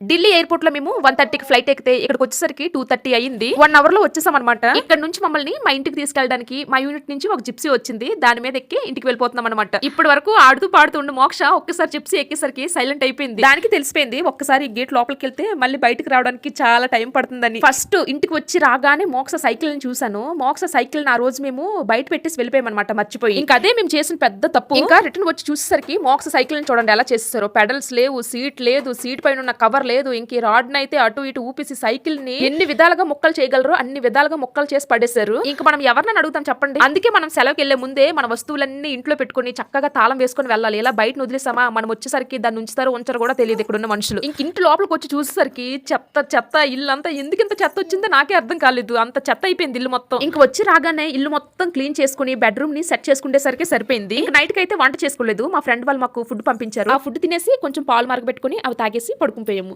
ఢిల్లీ ఎయిర్పోర్ట్లో మేము వన్ థర్టీకి ఫ్లైట్ ఎక్కితే ఇక్కడికి వచ్చేసరికి టూ థర్టీ అయింది వన్ అవర్లో వచ్చేసాం అనమాట ఇక్కడ నుంచి మమ్మల్ని మా ఇంటికి తీసుకెళ్ళడానికి మా యూనిట్ నుంచి ఒక జిప్సీ వచ్చింది. దాని మీద ఎక్కి ఇంటికి వెళ్ళిపోతున్నాం అనమాట ఇప్పటి వరకు ఆడుతూ పాడుతూ ఉండి మోక్ష. ఒక్కసారి జిప్సీ ఎక్కేసరికి సైలెంట్ అయిపోయింది. దానికి తెలిసిపోయింది. ఒక్కసారి గేట్ లోపలికి వెళ్తే మళ్ళీ బయటకు రావడానికి చాలా టైం పడుతుందని. ఫస్ట్ ఇంటికి వచ్చి రాగానే మోక్ష సైకిల్ని చూసాను మోక్ష సైకిల్ ఆ రోజు మేము బయట పెట్టేసి వెళ్ళిపోయామన్నమాట మర్చిపోయి. ఇంకా అదే మేము చేసిన పెద్ద తప్పు. ఇంకా రిటర్న్ వచ్చి చూసేసరికి మోక్ష సైకిల్ని చూడండి ఎలా చేస్తారో పెడల్స్ లేవు సీట్ లేదు సీట్ పైన ఉన్న కవర్ లేదు. ఇంక ఈ రాడ్ అయితే అటు ఇటు ఊపిసి సైకిల్ని ఎన్ని విధాలుగా ముక్కలు చేయగలరు అన్ని విధాలుగా ముక్కలు చేసి పడేశారు. ఇంకా మనం ఎవరినైనా అడుగుతాం చెప్పండి? అందుకే మనం సెలవుకి వెళ్ళే ముందే మన వస్తువులన్నీ ఇంట్లో పెట్టుకుని చక్కగా తాళం వేసుకొని వెళ్ళాలి. ఇలా బయట వదిలేసామా? మనం వచ్చేసరికి దాన్ని ఉంచుతారో ఉంచరు కూడా తెలియదు ఇక్కడ ఉన్న మనుషులు. ఇంక ఇంటి లోపలికి వచ్చి చూసేసరికి చెత్త చెత్త ఇల్లు అంతా ఎందుకు ఇంత చెత్త వచ్చిందో నాకే అర్థం కాలేదు. అంత చెత్త అయిపోయింది ఇల్లు మొత్తం. ఇంక వచ్చి రాగానే ఇల్లు మొత్తం క్లీన్ చేసుకుని బెడ్రూమ్ని సెట్ చేసుకునేసరికి సరిపోయింది. ఇంక నైట్కి అయితే వంట చేసుకోలేదు. మా ఫ్రెండ్ వాళ్ళు మాకు ఫుడ్ పంపించారు. ఆ ఫుడ్ తినేసి కొంచెం పాలు మరగబెట్టుకుని అవి తాగేసి పడుకుని పోయాము.